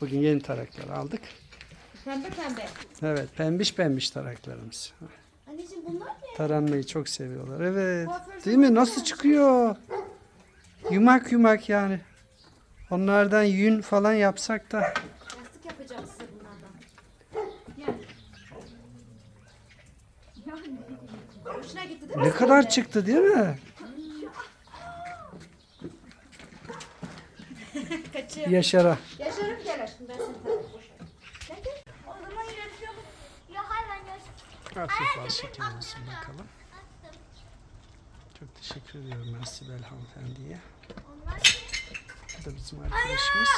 Bugün yeni taraklar aldık. Pembe pembe. Evet pembiş pembiş taraklarımız. Anneciğim bunlar ne? Taranmayı çok seviyorlar. Evet. Değil mi? Nasıl çıkıyor? Yumak yumak yani. Onlardan yün falan yapsak da. Yastık yapacağım size bunlardan. Yani. Yani. Hoşuna gitti değil mi? Ne kadar çıktı değil mi? Kaçıyor. Yaşara. Ben seni tanıyorum. Boş ver. Gel gel. O zaman yarışalım. Ya hayır ben yarışalım. Hafif bal şeker olsun bakalım. Çok teşekkür ediyorum ben Sibel hanımefendiye. Bu da bizim arkadaşımız.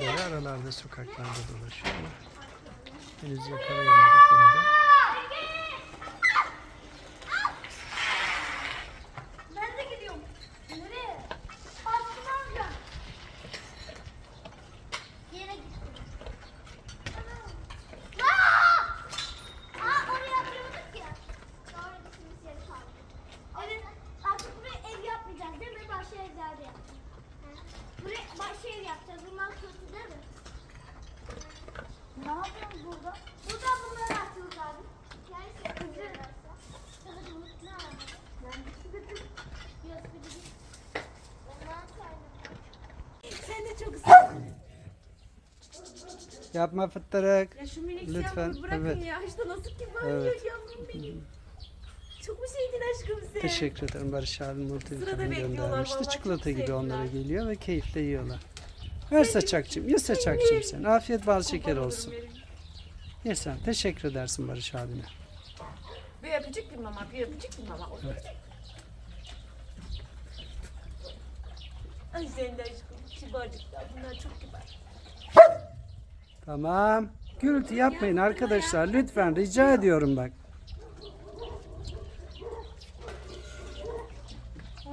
Ve aralarda sokaklarda dolaşıyor ama henüz yakalayamadık da. Buraya başka ev yapacağız. Bunlar kötü değil mi? Ne yapıyoruz burada? Burada bunları atıyoruz abi. Yani şey sonra- Sen de çok ısırdın. Yapma fıttırık. Ya şu minik Lütfen, yavru bırakın evet. ya. İşte nasıl kibar Evet. yavrum benim. Çok mu sevdin aşkım sen? Teşekkür ederim Barış Sırada multivitamin göndermişti. vallahi, Çikolata çok gibi onlara geliyor ve keyifle yiyorlar. Ver saçakçım, ye saçakçım sen. Afiyet bal şeker Kurban olsun. olurum benim. Ye sen. Teşekkür edersin Barış abine. Bir öpücük bir mama, bir öpücük bir mama. Evet. Ay sen de aşkım. Kibarcıklar bunlar çok kibar. Tamam. Gürültü yapmayın arkadaşlar. Lütfen rica ediyorum bak.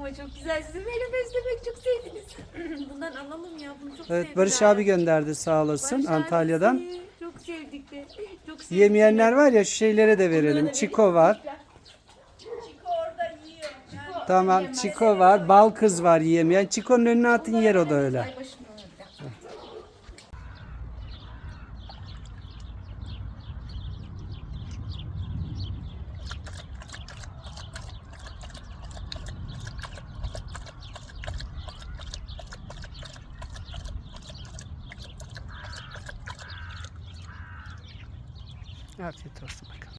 Ama çok güzel. Sizi böyle beslemek çok sevdiniz. Bundan alalım ya. Bunu çok Evet sevdiler. Barış abi gönderdi sağ olasın Barış Antalya'dan. abisi, Çok sevdik de. Çok sevdik. Yemeyenler var ya şu şeylere de verelim. Çiko var. Çiko orada yiyor. Tamam Çiko var. Bal kız var yiyemeyen. Çiko'nun önüne atın yer o da öyle. Ay başım Afiyet olsun bakalım.